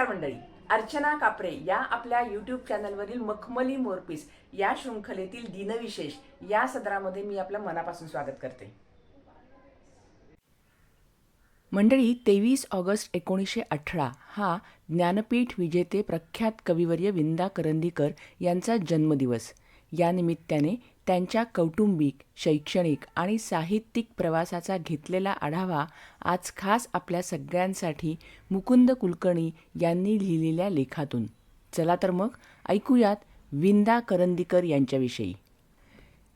नमस्कार मंडळी. अर्चना कापरे या आपल्या यूट्यूब चॅनलवरील मखमली मोरपीस या शृंखलेतील दिनविशेष या सदरामध्ये मी आपलं मनापासून स्वागत करते. मंडळी तेवीस ऑगस्ट एकोणीसशे अठरा हा ज्ञानपीठ विजेते प्रख्यात कविवर्य विंदा करंदीकर यांचा जन्मदिवस. या निमित्ताने त्यांच्या कौटुंबिक शैक्षणिक आणि साहित्यिक प्रवासाचा घेतलेला आढावा आज खास आपल्या सगळ्यांसाठी मुकुंद कुलकर्णी यांनी लिहिलेल्या लेखातून. चला तर मग ऐकूयात विंदा करंदीकर यांच्याविषयी.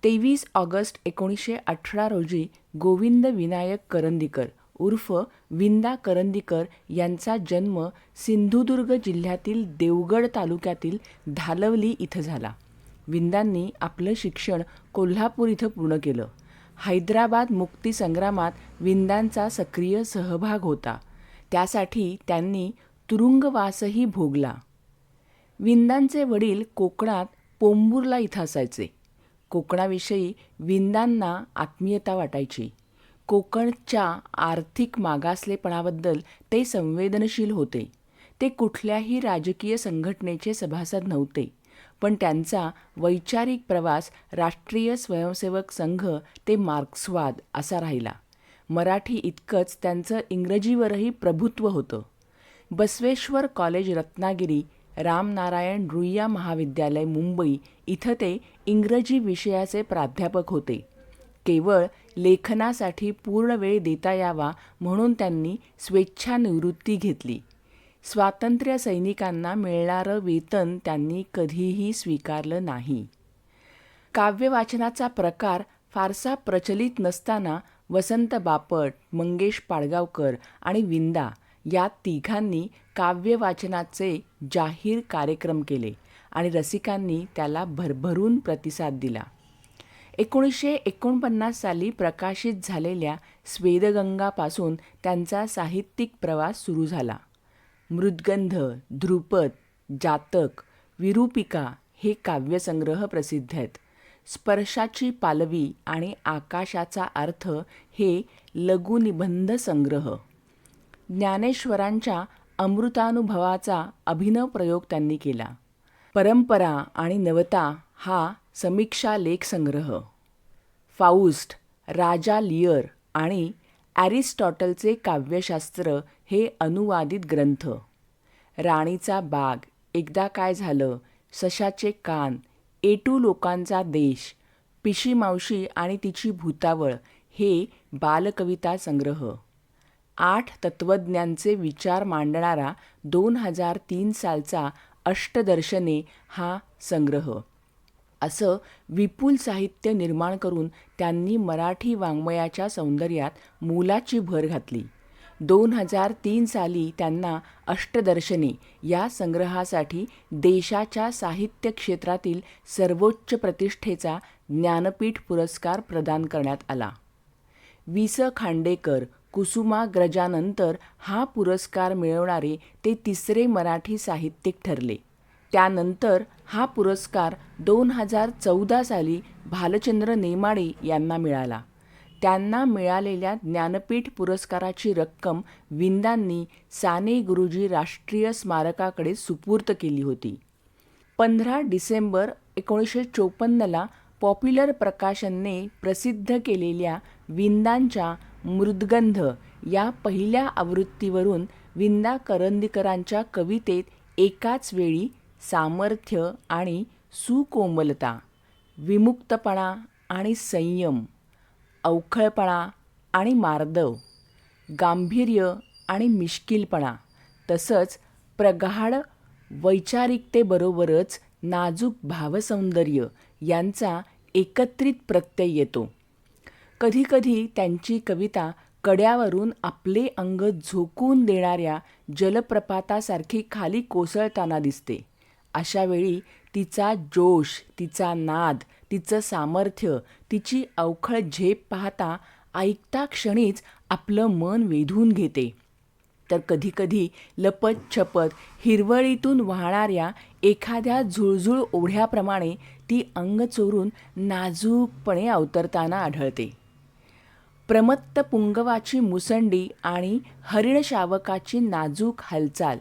तेवीस ऑगस्ट एकोणीसशे अठरा रोजी गोविंद विनायक करंदीकर उर्फ विंदा करंदीकर यांचा जन्म सिंधुदुर्ग जिल्ह्यातील देवगड तालुक्यातील धालवली इथं झाला. विंदांनी आपलं शिक्षण कोल्हापूर इथं पूर्ण केलं. हैदराबाद मुक्तीसंग्रामात विंदांचा सक्रिय सहभाग होता. त्यासाठी त्यांनी तुरुंगवासही भोगला. विंदांचे वडील कोकणात पोंबुर्ला इथं असायचे. कोकणाविषयी विंदांना आत्मीयता वाटायची. कोकणच्या आर्थिक मागासलेपणाबद्दल ते संवेदनशील होते. ते कुठल्याही राजकीय संघटनेचे सभासद नव्हते. पण त्यांचा वैचारिक प्रवास राष्ट्रीय स्वयंसेवक संघ ते मार्क्सवाद असा राहिला. मराठी इतकंच त्यांचं इंग्रजीवरही प्रभुत्व होतं. बसवेश्वर कॉलेज रत्नागिरी रामनारायण रुईया महाविद्यालय मुंबई इथं ते इंग्रजी विषयाचे प्राध्यापक होते. केवळ लेखनासाठी पूर्ण वेळ देता यावा म्हणून त्यांनी स्वेच्छानिवृत्ती घेतली. स्वातंत्र्य सैनिकांना मिळणारं वेतन त्यांनी कधीही स्वीकारलं नाही. काव्यवाचनाचा प्रकार फारसा प्रचलित नसताना वसंत बापट मंगेश पाडगावकर आणि विंदा या तिघांनी काव्यवाचनाचे जाहीर कार्यक्रम केले आणि रसिकांनी त्याला भरभरून प्रतिसाद दिला. एकोणीसशे एकोणपन्नास साली प्रकाशित झालेल्या स्वेदगंगापासून त्यांचा साहित्यिक प्रवास सुरू झाला. मृद्गंध ध्रुपद जातक विरूपिका हे काव्यसंग्रह प्रसिद्ध आहेत. स्पर्शाची पालवी आणि आकाशाचा अर्थ हे लघुनिबंध संग्रह. ज्ञानेश्वरांच्या अमृतानुभवाचा अभिनव प्रयोग त्यांनी केला. परंपरा आणि नवता हा समीक्षा लेख संग्रह फाऊस्ट राजा लियर आणि ॲरिस्टॉटलचे काव्यशास्त्र हे अनुवादित ग्रंथ. राणीचा बाग. एकदा काय झालं? सशाचे कान. एटू लोकांचा देश. पिशी मावशी आणि तिची भूतावळ. हे बालकविता संग्रह. आठ तत्त्वज्ञांचे विचार मांडणारा दोन हजार तीन सालचा अष्टदर्शने हा संग्रह. असं विपुल साहित्य निर्माण करून त्यांनी मराठी वाङ्मयाच्या सौंदर्यात मोलाची भर घातली. दोन हजार तीन साली त्यांना अष्टदर्शने या संग्रहासाठी देशाच्या साहित्य क्षेत्रातील सर्वोच्च प्रतिष्ठेचा ज्ञानपीठ पुरस्कार प्रदान करण्यात आला. वि स खांडेकर कुसुमाग्रजानंतर हा पुरस्कार मिळवणारे ते तिसरे मराठी साहित्यिक ठरले. त्यानंतर हा पुरस्कार दोन हजार चौदा साली भालचंद्र नेमाडे यांना मिळाला. त्यांना मिळालेल्या ज्ञानपीठ पुरस्काराची रक्कम विंदांनी साने गुरुजी राष्ट्रीय स्मारकाकडे सुपूर्त केली होती. पंधरा डिसेंबर एकोणीसशे चोपन्नला पॉप्युलर प्रकाशनने प्रसिद्ध केलेल्या विंदांच्या मृदगंध या पहिल्या आवृत्तीवरून विंदा करंदीकरांच्या कवितेत एकाच वेळी सामर्थ्य आणि सुकोमलता विमुक्तपणा आणि संयम अवखळपणा आणि मार्दव गांभीर्य आणि मिश्किलपणा तसंच प्रगाढ वैचारिकतेबरोबरच नाजूक भावसौंदर्य यांचा एकत्रित प्रत्यय येतो. कधीकधी त्यांची कविता कड्यावरून आपले अंग झोकून देणाऱ्या जलप्रपातासारखी खाली कोसळताना दिसते. अशावेळी तिचा जोश तिचा नाद तिचं सामर्थ्य तिची अवखळ झेप पाहता ऐकता क्षणीच आपलं मन वेधून घेते. तर कधीकधी लपत छपत हिरवळीतून वाहणाऱ्या एखाद्या झुळझुळ ओढ्याप्रमाणे ती अंग चोरून नाजूकपणे अवतरताना आढळते. प्रमत्त पुंगवाची मुसंडी आणि हरिणशावकाची नाजूक हालचाल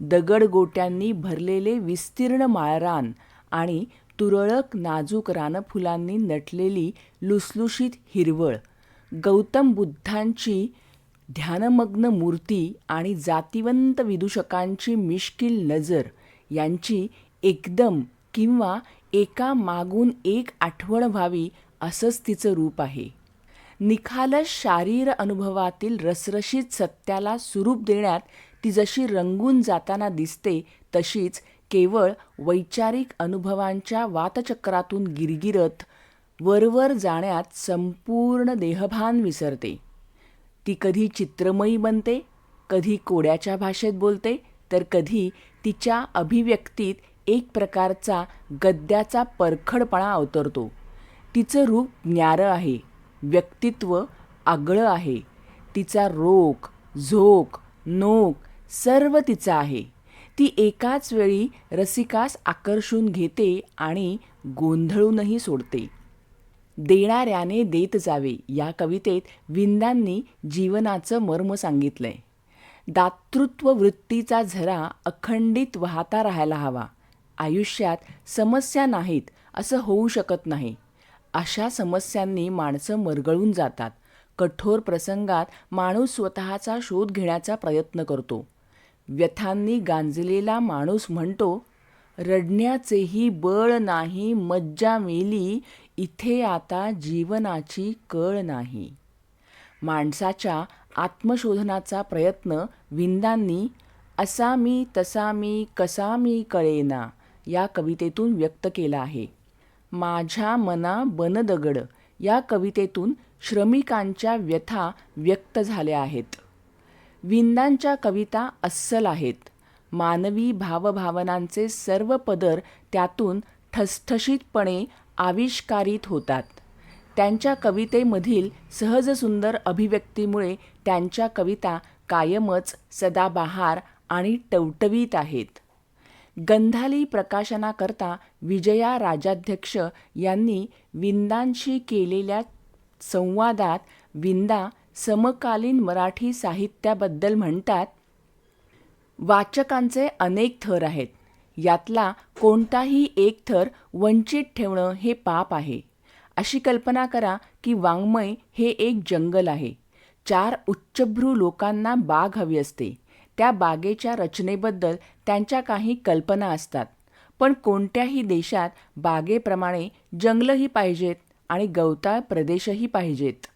दगडगोट्यांनी भरलेले विस्तीर्ण माळरान आणि तुरळक नाजूक रानफुलांनी नटलेली लुसलुशीत हिरवळ गौतम बुद्धांची ध्यानमग्न मूर्ती आणि जातिवंत विदूषकांची मिश्किल नजर यांची एकदम किंवा एका मागून एक आठवण व्हावी असंच तिचं रूप आहे. निखालस शारीर अनुभवातील रसरशीत सत्याला स्वरूप देण्यात ती जशी रंगून जाताना दिसते तशीच केवळ वैचारिक अनुभवांच्या वातचक्रातून गिरगिरत वरवर जाण्यात संपूर्ण देहभान विसरते. ती कधी चित्रमयी बनते कधी कोड्याच्या भाषेत बोलते तर कधी तिच्या अभिव्यक्तीत एक प्रकारचा गद्याचा परखडपणा अवतरतो. तिचं रूप न्यारं आहे व्यक्तित्व आगळं आहे. तिचा रोख झोक नोक सर्व तिचं आहे. ती एकाच वेळी रसिकास आकर्षून घेते आणि गोंधळूनही सोडते. देणाऱ्याने देत जावे या कवितेत विंदांनी जीवनाचं मर्म सांगितलंय. दातृत्व वृत्तीचा झरा अखंडित वाहता राहायला हवा. आयुष्यात समस्या नाहीत असं होऊ शकत नाही. अशा समस्यांनी माणसं मरगळून जातात. कठोर प्रसंगात माणूस स्वतःचा शोध घेण्याचा प्रयत्न करतो. व्यथांनी गांजलेला माणूस म्हणतो रडण्याचेही बळ नाही मज्जा मेली इथे आता जीवनाची कळ नाही. माणसाच्या आत्मशोधनाचा प्रयत्न विंदांनी असा मी तसा मी कसा मी कळेना या कवितेतून व्यक्त केला आहे. माझ्या मना बनदगड या कवितेतून श्रमिकांच्या व्यथा व्यक्त झाल्या आहेत. विंदांच्या कविता अस्सल आहेत. मानवी भावभावनांचे सर्व पदर त्यातून ठसठशीतपणे आविष्कारित होतात. त्यांच्या कवितेमधील सहज सुंदर अभिव्यक्तीमुळे त्यांच्या कविता कायमच सदाबहार आणि टवटवीत आहेत. गंधाली प्रकाशनाकरता विजया राजाध्यक्ष यांनी विंदांशी केलेल्या संवादात विंदा समकालीन मराठी साहित्याबद्दल म्हणतात वाचकांचे अनेक थर आहेत. यातला कोणताही एक थर वंचित ठेवणं हे पाप आहे. अशी कल्पना करा की वाङ्मय हे एक जंगल आहे. चार उच्चभ्रू लोकांना बाग हवी असते. त्या बागेच्या रचनेबद्दल त्यांच्या काही कल्पना असतात. पण कोणत्याही देशात बागेप्रमाणे जंगलही पाहिजेत आणि गवताळ प्रदेशही पाहिजेत.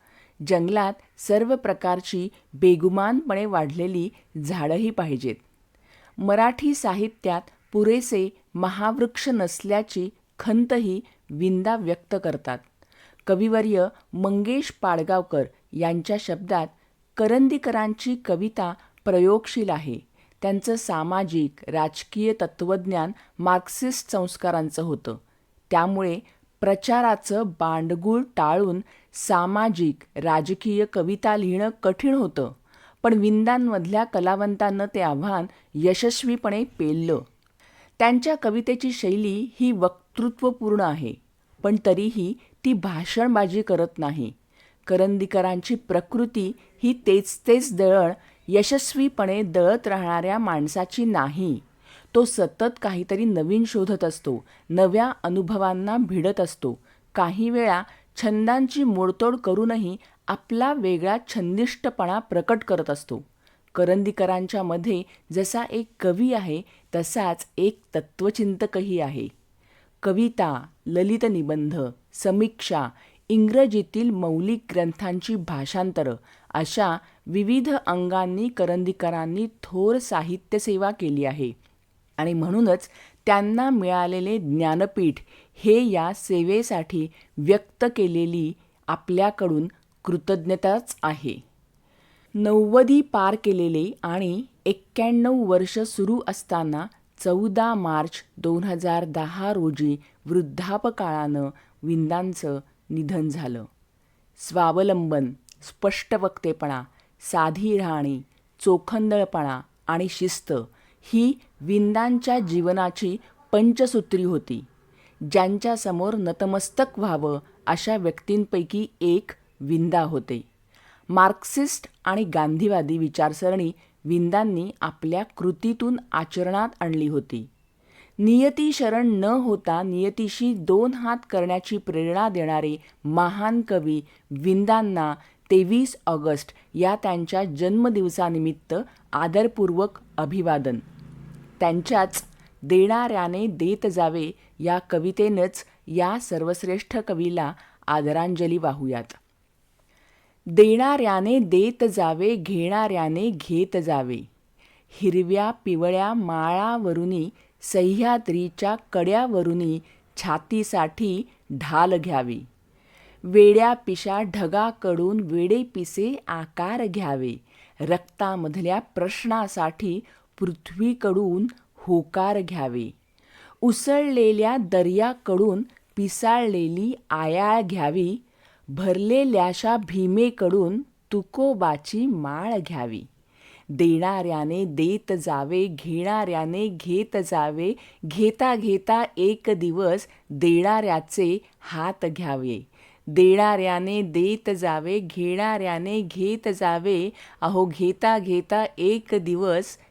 जंगलात सर्व प्रकारची बेगुमानपणे वाढलेली झाडंही पाहिजेत. मराठी साहित्यात पुरेसे महावृक्ष नसल्याची खंतही विंदा व्यक्त करतात. कविवर्य मंगेश पाडगावकर यांच्या शब्दात करंदीकरांची कविता प्रयोगशील आहे. त्यांचं सामाजिक राजकीय तत्त्वज्ञान मार्क्सिस्ट संस्कारांचं होतं. त्यामुळे प्रचाराचं बांडगुळ टाळून सामाजिक राजकीय कविता लिहिणं कठीण होतं. पण विंदांमधल्या कलावंतांनं ते आव्हान यशस्वीपणे पेललं. त्यांच्या कवितेची शैली ही वक्तृत्वपूर्ण आहे पण तरीही ती भाषणबाजी करत नाही. करंदीकरांची प्रकृती ही तेच तेच दळण यशस्वीपणे दळत राहणाऱ्या माणसाची नाही. तो सतत काहीतरी नवीन शोधत असतो. नव्या अनुभवांना भिडत असतो. काही वेळा छंदांची मोडतोड करूनही आपला वेगळा छंदिष्टपणा प्रकट करत असतो. करंदीकरांच्या मध्ये जसा एक कवी आहे तसाच एक तत्त्वचिंतकही आहे. कविता ललित निबंध समीक्षा इंग्रजीतील मौलिक ग्रंथांची भाषांतरं अशा विविध अंगांनी करंदीकरांनी थोर साहित्यसेवा केली आहे. आणि म्हणूनच त्यांना मिळालेले ज्ञानपीठ हे या सेवेसाठी व्यक्त केलेली आपल्याकडून कृतज्ञताच आहे. नव्वदी पार केलेले आणि एक्क्याण्णव वर्ष सुरू असताना चौदा मार्च दोन हजार दहा रोजी वृद्धापकाळानं विंदांचं निधन झालं. स्वावलंबन स्पष्टवक्तेपणा साधी राहणी चोखंदळपणा आणि शिस्त ही विंदांच्या जीवनाची पंचसूत्री होती ज्यांच्यासमोर नतमस्तक व्हावं अशा व्यक्तींपैकी एक विंदा होते. मार्क्सिस्ट आणि गांधीवादी विचारसरणी विंदांनी आपल्या कृतीतून आचरणात आणली होती. नियती शरण न होता नियतीशी दोन हात करण्याची प्रेरणा देणारे महान कवी विंदांना तेवीस ऑगस्ट या त्यांच्या जन्मदिवसानिमित्त आदरपूर्वक अभिवादन. त्यांच्याच देणाऱ्याने देत जावे या कवितेनंच या सर्वश्रेष्ठ कवीला आदरांजली वाहूयात. देणाऱ्याने देत जावे घेणाऱ्याने घेत जावे. हिरव्या पिवळ्या माळावरुनी सह्याद्रीच्या कड्यावरुनी छातीसाठी ढाल घ्यावी. वेड्या पिशा ढगाकडून वेडे पिसे आकार घ्यावे. रक्तामधल्या प्रश्नासाठी पृथ्वीकडून होकार घ्यावे. उसळलेल्या दर्याकडून पिसाळलेली आयाळ घ्यावी. भरलेल्याशा भीमेकडून तुकोबाची माळ घ्यावी. देणाऱ्याने देत जावे घेणाऱ्याने घेत जावे घेता घेता एक दिवस देणाऱ्याचे हात घ्यावे. देणाऱ्याने देत जावे घेणाऱ्याने घेत जावे अहो घेता घेता एक दिवस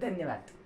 धन्यवाद.